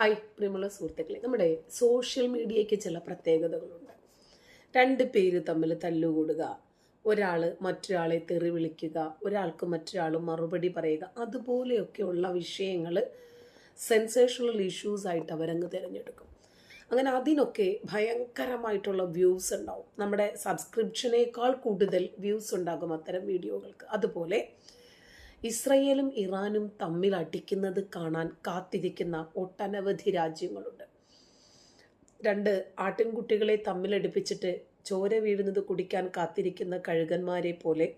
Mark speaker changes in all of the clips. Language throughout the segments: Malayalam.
Speaker 1: ഹായ് പ്രിയമുള്ള സുഹൃത്തുക്കളെ. നമ്മുടെ സോഷ്യൽ മീഡിയയ്ക്ക് ചില പ്രത്യേകതകളുണ്ട്. രണ്ട് പേര് തമ്മിൽ തല്ലുകൂടുക ഒരാൾ മറ്റൊരാളെ തെറി വിളിക്കുക ഒരാൾക്ക് മറ്റൊരാൾ മറുപടി പറയുക അതുപോലെയൊക്കെയുള്ള വിഷയങ്ങൾ സെൻസേഷണൽ ഇഷ്യൂസ് ആയിട്ട് അവരങ്ങ് തിരഞ്ഞെടുക്കും. അങ്ങനെ അതിനൊക്കെ ഭയങ്കരമായിട്ടുള്ള വ്യൂസ് ഉണ്ടാവും. നമ്മുടെ സബ്സ്ക്രിപ്ഷനേക്കാൾ കൂടുതൽ വ്യൂസ് ഉണ്ടാകും അത്തരം വീഡിയോകൾക്ക് അതുപോലെ ഇസ്രയേലും ഇറാനും തമ്മിൽ അടിക്കുന്നത് കാണാൻ കാത്തിരിക്കുന്ന ഒട്ടനവധി രാജ്യങ്ങളുണ്ട്. രണ്ട് ആട്ടിൻകുട്ടികളെ തമ്മിലടിപ്പിച്ചിട്ട് ചോര വീഴുന്നത് കുടിക്കാൻ കാത്തിരിക്കുന്ന കഴുകന്മാരെ പോലെ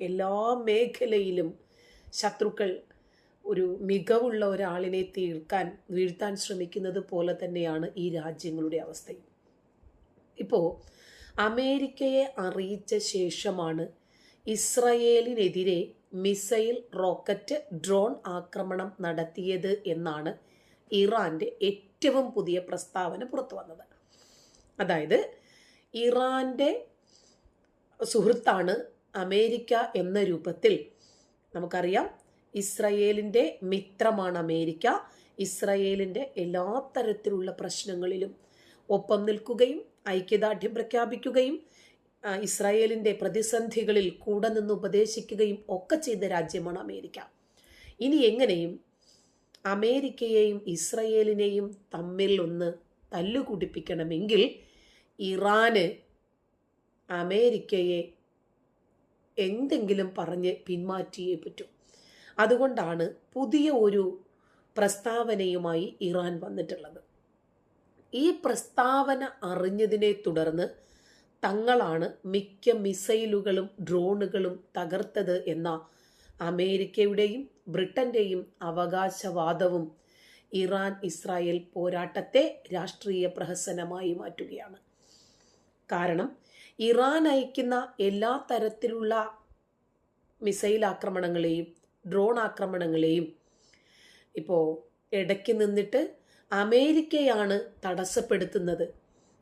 Speaker 1: എല്ലാ മേഖലയിലും ശത്രുക്കൾ ഒരു മികവുള്ള ഒരാളിനെ തീർക്കാൻ വീഴ്ത്താൻ ശ്രമിക്കുന്നത് പോലെ തന്നെയാണ് ഈ രാജ്യങ്ങളുടെ അവസ്ഥയും. ഇപ്പോൾ അമേരിക്കയെ അറിയിച്ച ശേഷമാണ് ഇസ്രയേലിനെതിരെ മിസൈൽ റോക്കറ്റ് ഡ്രോൺ ആക്രമണം നടത്തിയത് എന്നാണ് ഇറാന്റെ ഏറ്റവും പുതിയ പ്രസ്താവന പുറത്തു വന്നത്. അതായത് ഇറാന്റെ സുഹൃത്താണ് അമേരിക്ക എന്ന രൂപത്തിൽ നമുക്കറിയാം ഇസ്രയേലിന്റെ മിത്രമാണ് അമേരിക്ക. ഇസ്രയേലിന്റെ എല്ലാ തരത്തിലുള്ള പ്രശ്നങ്ങളിലും ഒപ്പം നിൽക്കുകയും ഐക്യദാർഢ്യം പ്രഖ്യാപിക്കുകയും ആ, ഇസ്രായേലിന്റെ പ്രതിസന്ധികളിൽ കൂടെ നിന്ന് ഉപദേശിക്കുകയും ഒക്കെ ചെയ്ത രാജ്യമാണ് അമേരിക്ക. ഇനി എങ്ങനെയും അമേരിക്കയെയും ഇസ്രയേലിനെയും തമ്മിൽ ഒന്ന് തല്ലുകുടിപ്പിക്കണമെങ്കിൽ ഇറാന് അമേരിക്കയെ എന്തെങ്കിലും പറഞ്ഞ് പിന്മാറ്റിയേ പറ്റൂ. അതുകൊണ്ടാണ് പുതിയ ഒരു പ്രസ്താവനയുമായി ഇറാൻ വന്നിട്ടുള്ളത്. ഈ പ്രസ്താവന അറിഞ്ഞതിനെ തുടർന്ന് തങ്ങളാണ് മിക്ക മിസൈലുകളും ഡ്രോണുകളും തകർത്തത് എന്ന അമേരിക്കയുടെയും ബ്രിട്ടന്റെയും അവകാശവാദവും ഇറാൻ ഇസ്രായേൽ പോരാട്ടത്തെ രാഷ്ട്രീയ പ്രഹസനമായി മാറ്റുകയാണ്. കാരണം ഇറാൻ അയക്കുന്ന എല്ലാ തരത്തിലുള്ള മിസൈൽ ആക്രമണങ്ങളെയും ഡ്രോൺ ആക്രമണങ്ങളെയും ഇപ്പോൾ ഇടയ്ക്ക് നിന്നിട്ട് അമേരിക്കയാണ് തടസ്സപ്പെടുത്തുന്നത്.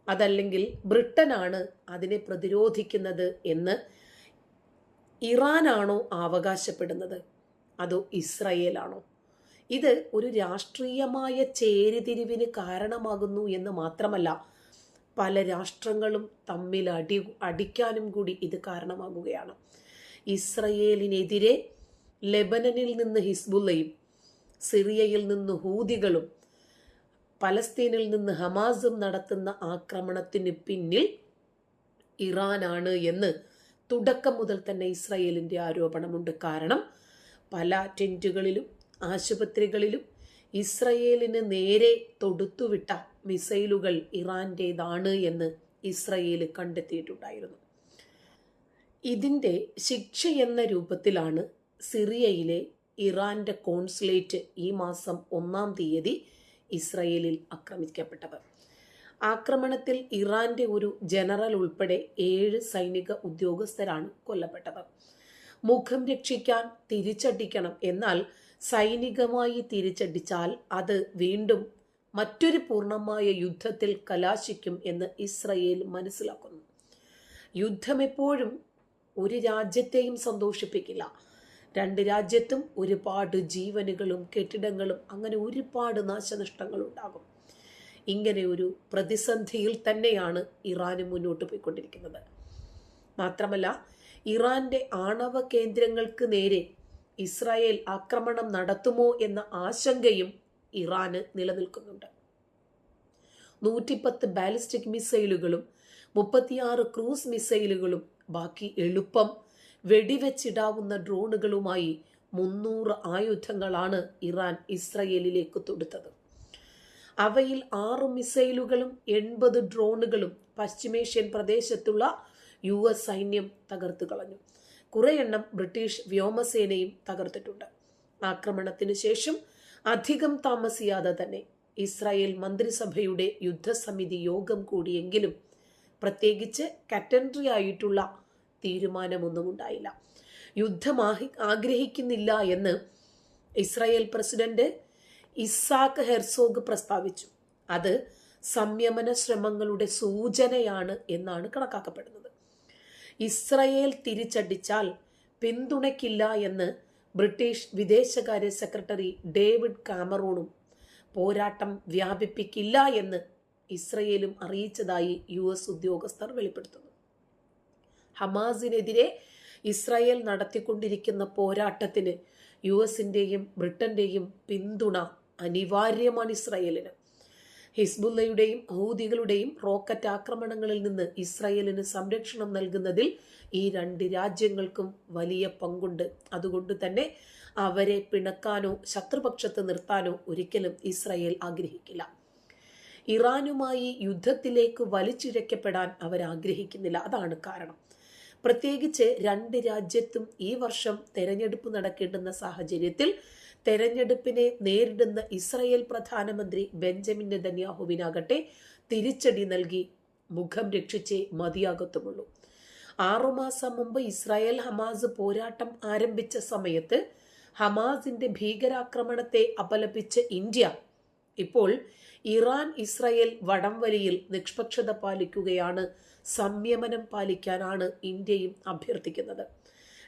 Speaker 1: അതല്ലെങ്കിൽ ബ്രിട്ടനാണ് അതിനെ പ്രതിരോധിക്കുന്നത് എന്ന് ഇറാനാണോ അവകാശപ്പെടുന്നത്? അതോ ഇസ്രയേലാണോ? ഇത് ഒരു രാഷ്ട്രീയമായ ചേരിതിരിവിന് കാരണമാകുന്നു എന്ന് മാത്രമല്ല പല രാഷ്ട്രങ്ങളും തമ്മിൽ അടി അടിക്കാനും കൂടി ഇത് കാരണമാകുകയാണ്. ഇസ്രയേലിനെതിരെ ലെബനനിൽ നിന്ന് ഹിസ്ബുള്ളയും സിറിയയിൽ നിന്ന് ഹൂതികളും പലസ്തീനിൽ നിന്ന് ഹമാസും നടത്തുന്ന ആക്രമണത്തിന് പിന്നിൽ ഇറാനാണ് എന്ന് തുടക്കം മുതൽ തന്നെ ഇസ്രയേലിന്റെ ആരോപണമുണ്ട്. കാരണം പല ടെന്റുകളിലും ആശുപത്രികളിലും ഇസ്രയേലിന് നേരെ തൊടുത്തുവിട്ട മിസൈലുകൾ ഇറാന്റേതാണ് എന്ന് ഇസ്രയേൽ കണ്ടെത്തിയിട്ടുണ്ടായിരുന്നു. ഇതിന്റെ ശിക്ഷ എന്ന രൂപത്തിലാണ് സിറിയയിലെ ഇറാന്റെ കോൺസുലേറ്റ് ഈ മാസം ഒന്നാം തീയതി ഇസ്രയേലിൽ ആക്രമിക്കപ്പെട്ടത് ആക്രമണത്തിൽ ഇറാന്റെ ഒരു ജനറൽ ഉൾപ്പെടെ ഏഴ് സൈനിക ഉദ്യോഗസ്ഥരാണ് കൊല്ലപ്പെട്ടത്. മുഖം രക്ഷിക്കാൻ തിരിച്ചടിക്കണം എന്നാൽ സൈനികമായി തിരിച്ചടിച്ചാൽ അത് വീണ്ടും മറ്റൊരു പൂർണമായ യുദ്ധത്തിൽ കലാശിക്കും എന്ന് ഇസ്രയേൽ മനസ്സിലാക്കുന്നു. യുദ്ധം എപ്പോഴും ഒരു രാജ്യത്തെയും സന്തോഷിപ്പിക്കില്ല. രണ്ട് രാജ്യത്തും ഒരുപാട് ജീവനുകളും കെട്ടിടങ്ങളും അങ്ങനെ ഒരുപാട് നാശനഷ്ടങ്ങൾ ഉണ്ടാകും. ഇങ്ങനെ ഒരു പ്രതിസന്ധിയിൽ തന്നെയാണ് ഇറാൻ മുന്നോട്ട് പോയിക്കൊണ്ടിരിക്കുന്നത്. മാത്രമല്ല ഇറാന്റെ ആണവ കേന്ദ്രങ്ങൾക്ക് നേരെ ഇസ്രായേൽ ആക്രമണം നടത്തുമോ എന്ന ആശങ്കയും ഇറാന് നിലനിൽക്കുന്നുണ്ട്. നൂറ്റിപ്പത്ത് ബാലിസ്റ്റിക് മിസൈലുകളും മുപ്പത്തിയാറ് ക്രൂസ് മിസൈലുകളും ബാക്കി എളുപ്പം വെടിവെച്ചിടാവുന്ന ഡ്രോണുകളുമായി മുന്നൂറ് ആയുധങ്ങളാണ് ഇറാൻ ഇസ്രയേലിലേക്ക് തൊടുത്തത്. അവയിൽ ആറ് മിസൈലുകളും എൺപത് ഡ്രോണുകളും പശ്ചിമേഷ്യൻ പ്രദേശത്തുള്ള യു എസ് സൈന്യം തകർത്തു കളഞ്ഞു. കുറേ എണ്ണം ബ്രിട്ടീഷ് വ്യോമസേനയും തകർത്തിട്ടുണ്ട്. ആക്രമണത്തിന് ശേഷം അധികം താമസിയാതെ തന്നെ ഇസ്രായേൽ മന്ത്രിസഭയുടെ യുദ്ധസമിതി യോഗം കൂടിയെങ്കിലും പ്രത്യേകിച്ച് കറ്റൻട്രി ആയിട്ടുള്ള തീരുമാനമൊന്നും ഉണ്ടായില്ല യുദ്ധം ആഗ്രഹിക്കുന്നില്ല എന്ന് ഇസ്രായേൽ പ്രസിഡന്റ് ഇസാക്ക് ഹെർസോഗ് പ്രസ്താവിച്ചു. അത് സംയമന ശ്രമങ്ങളുടെ സൂചനയാണ് എന്നാണ് കണക്കാക്കപ്പെടുന്നത്. ഇസ്രയേൽ തിരിച്ചടിച്ചാൽ പിന്തുണയ്ക്കില്ല എന്ന് ബ്രിട്ടീഷ് വിദേശകാര്യ സെക്രട്ടറി ഡേവിഡ് കാമറൂണും പോരാട്ടം വ്യാപിപ്പിക്കില്ല എന്ന് ഇസ്രയേലും അറിയിച്ചതായി യു എസ് ഉദ്യോഗസ്ഥർ വെളിപ്പെടുത്തുന്നു. ഹമാസിനെതിരെ ഇസ്രായേൽ നടത്തിക്കൊണ്ടിരിക്കുന്ന പോരാട്ടത്തിന് യു എസിന്റെയും ബ്രിട്ടന്റെയും പിന്തുണ അനിവാര്യമാണ് ഇസ്രായേലിന്. ഹിസ്ബുല്ലയുടെയും ഹൗദികളുടെയും റോക്കറ്റ് ആക്രമണങ്ങളിൽ നിന്ന് ഇസ്രായേലിന് സംരക്ഷണം നൽകുന്നതിൽ ഈ രണ്ട് രാജ്യങ്ങൾക്കും വലിയ പങ്കുണ്ട്. അതുകൊണ്ട് തന്നെ അവരെ പിണക്കാനോ ശത്രുപക്ഷത്ത് നിർത്താനോ ഒരിക്കലും ഇസ്രായേൽ ആഗ്രഹിക്കില്ല. ഇറാനുമായി യുദ്ധത്തിലേക്ക് വലിച്ചിഴക്കപ്പെടാൻ അവർ ആഗ്രഹിക്കുന്നില്ല. അതാണ് കാരണം. പ്രത്യേകിച്ച് രണ്ട് രാജ്യത്തും ഈ വർഷം തെരഞ്ഞെടുപ്പ് നടക്കേണ്ടുന്ന സാഹചര്യത്തിൽ തെരഞ്ഞെടുപ്പിനെ നേരിടുന്ന ഇസ്രയേൽ പ്രധാനമന്ത്രി ബെഞ്ചമിൻ നെതന്യാഹുവിനാകട്ടെ തിരിച്ചടി നൽകി മുഖം രക്ഷിച്ചേ മതിയാകത്തുമുള്ളൂ. ആറുമാസം മുമ്പ് ഇസ്രായേൽ ഹമാസ് പോരാട്ടം ആരംഭിച്ച സമയത്ത് ഹമാസിന്റെ ഭീകരാക്രമണത്തെ അപലപിച്ച ഇന്ത്യ ഇപ്പോൾ ഇറാൻ ഇസ്രയേൽ വടംവലിയിൽ നിഷ്പക്ഷത പാലിക്കുകയാണ്. സംയമനം പാലിക്കാനാണ് ഇന്ത്യയും അഭ്യർത്ഥിക്കുന്നത്.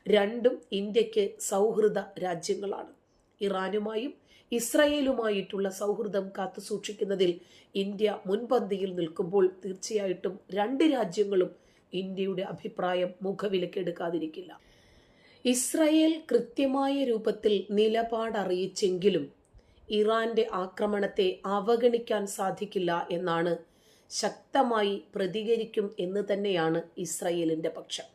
Speaker 1: രണ്ടും ഇന്ത്യയ്ക്ക് സൗഹൃദ രാജ്യങ്ങളാണ്. ഇറാനുമായും ഇസ്രയേലുമായിട്ടുള്ള സൗഹൃദം കാത്തുസൂക്ഷിക്കുന്നതിൽ ഇന്ത്യ മുൻപന്തിയിൽ നിൽക്കുമ്പോൾ തീർച്ചയായിട്ടും രണ്ട് രാജ്യങ്ങളും ഇന്ത്യയുടെ അഭിപ്രായം മുഖവിലക്കെടുക്കാതിരിക്കില്ല. ഇസ്രയേൽ കൃത്യമായ രൂപത്തിൽ നിലപാടറിയിച്ചെങ്കിലും ഇറാന്റെ ആക്രമണത്തെ അവഗണിക്കാൻ സാധിക്കില്ല എന്നാണ് ശക്തമായി പ്രതികരിക്കും എന്ന് തന്നെയാണ് ഇസ്രയേലിന്റെ പക്ഷം.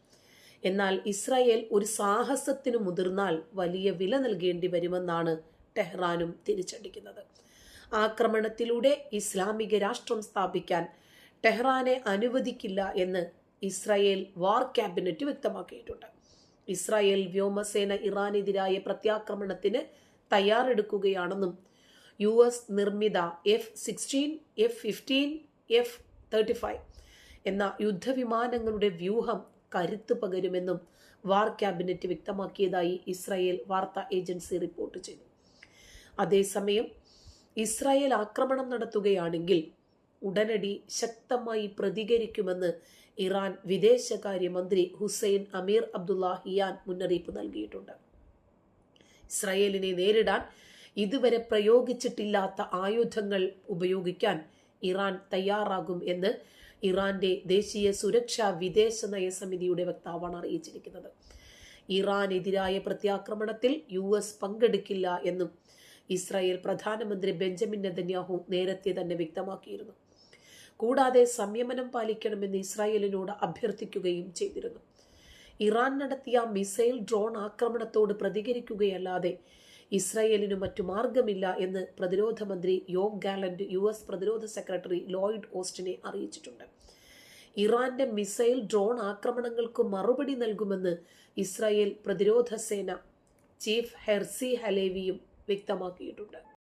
Speaker 1: എന്നാൽ ഇസ്രായേൽ ഒരു സാഹസത്തിനു മുതിർന്നാൽ വലിയ വില നൽകേണ്ടി വരുമെന്നാണ് ടെഹ്റാനും തിരിച്ചടിക്കുന്നത്. ആക്രമണത്തിലൂടെ ഇസ്ലാമിക രാഷ്ട്രം സ്ഥാപിക്കാൻ ടെഹ്റാനെ അനുവദിക്കില്ല എന്ന് ഇസ്രായേൽ വാർ ക്യാബിനറ്റ് വ്യക്തമാക്കിയിട്ടുണ്ട്. ഇസ്രായേൽ വ്യോമസേന ഇറാനെതിരായ പ്രത്യാക്രമണത്തിന് തയ്യാറെടുക്കുകയാണെന്നും യു എസ് നിർമ്മിത F sixteen F fifteen F thirty five എന്ന യുദ്ധവിമാനങ്ങളുടെ വ്യൂഹം കരുത്ത് പകരുമെന്നും വാർ ക്യാബിനറ്റ് വ്യക്തമാക്കിയതായി ഇസ്രായേൽ വാർത്താ ഏജൻസി റിപ്പോർട്ട് ചെയ്തു. അതേസമയം ഇസ്രായേൽ ആക്രമണം നടത്തുകയാണെങ്കിൽ ഉടനടി ശക്തമായി പ്രതികരിക്കുമെന്ന് ഇറാൻ വിദേശകാര്യമന്ത്രി ഹുസൈൻ അമീർ അബ്ദുല്ലാഹിയാൻ മുന്നറിയിപ്പ് നൽകിയിട്ടുണ്ട്. ഇസ്രായേലിനെ നേരിടാൻ ഇതുവരെ പ്രയോഗിച്ചിട്ടില്ലാത്ത ആയുധങ്ങൾ ഉപയോഗിക്കാൻ ഇറാൻ തയ്യാറാകും എന്ന് ഇറാന്റെ ദേശീയ സുരക്ഷാ വിദേശ നയ സമിതിയുടെ വക്താവാണ് അറിയിച്ചിരിക്കുന്നത്. ഇറാനെതിരായ പ്രത്യാക്രമണത്തിൽ യു എസ് പങ്കെടുക്കില്ല എന്നും ഇസ്രായേൽ പ്രധാനമന്ത്രി ബെഞ്ചമിൻ നെതന്യാഹു നേരത്തെ തന്നെ വ്യക്തമാക്കിയിരുന്നു. കൂടാതെ സംയമനം പാലിക്കണമെന്ന് ഇസ്രായേലിനോട് അഭ്യർത്ഥിക്കുകയും ചെയ്തിരുന്നു. ഇറാൻ നടത്തിയ മിസൈൽ ഡ്രോൺ ആക്രമണത്തോട് പ്രതികരിക്കുകയല്ലാതെ ഇസ്രായേലിനു മറ്റു മാർഗമില്ല എന്ന് പ്രതിരോധ മന്ത്രി യോഗ് ഗാലന്റ് യു എസ് പ്രതിരോധ സെക്രട്ടറി ലോയിഡ് ഓസ്റ്റിനെ അറിയിച്ചിട്ടുണ്ട്. ഇറാന്റെ മിസൈൽ ഡ്രോൺ ആക്രമണങ്ങൾക്ക് മറുപടി നൽകുമെന്ന് ഇസ്രായേൽ പ്രതിരോധ സേന ചീഫ് ഹെർസി ഹലേവിയും വ്യക്തമാക്കിയിട്ടുണ്ട്.